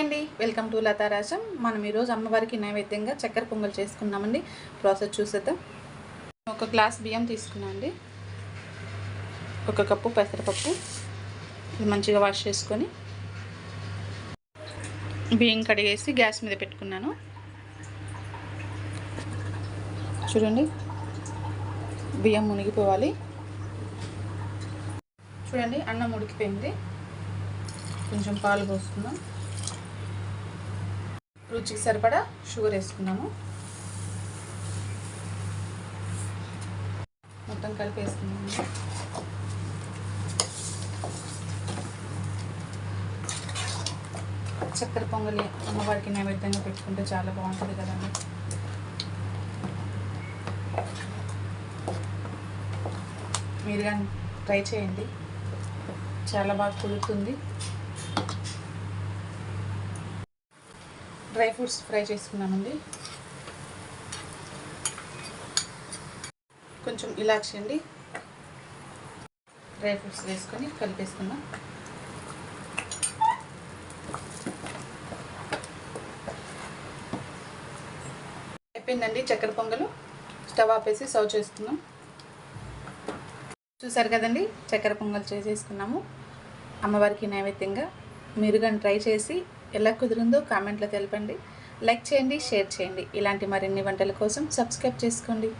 Hi అండి. Welcome to లతారాజం మనం ఈరోజు అమ్మవారికి నైవేద్యంగా చక్కెర పొంగల్ చేసుకున్నామండి ప్రాసెస్ చూసేద్దాం. ఒక గ్లాస్ బియ్యం తీసుకున్నాం అండి ఒక కప్పు పెసరపప్పు. ఇది మంచిగా వాష్ చేసుకొని బియ్యం కడిగేసి గ్యాస్ మీద పెట్టుకున్నాను. చూడండి. బియ్యం మునిగిపోవాలి. చూడండి అన్నం ఉడికిపోయింది. కొంచెం పాలు పోసుకుందాం. రుచికి సరిపడా షుగర్ వేసుకున్నాము. మొత్తం కలిపి వేసుకున్నాము చక్కెర పొంగలి అమ్మవారికి నైవేద్యంగా పెట్టుకుంటే చాలా బాగుంటుంది కదండి. మీరు కానీ ట్రై చేయండి. చాలా బాగా కుదురుతుంది. డ్రై ఫ్రూట్స్ ఫ్రై చేసుకున్నామండి కొంచెం ఇలాచి అండి. డ్రై ఫ్రూట్స్ వేసుకొని కలిపేసుకుందాం. అయిపోయిందండి చక్కెర పొంగలు. స్టవ్ ఆపేసి సర్వ్ చేసుకుందాం. చూసారు కదండి చక్కెర పొంగల్ చేసేసుకున్నాము. అమ్మవారికి నైవేద్యంగా మీరు కానీ ట్రై చేసి ఎలా కుదిరిందో కామెంట్లో తెలపండి. లైక్ చేయండి షేర్ చేయండి. ఇలాంటి మరిన్ని వంటల కోసం సబ్స్క్రైబ్ చేసుకోండి.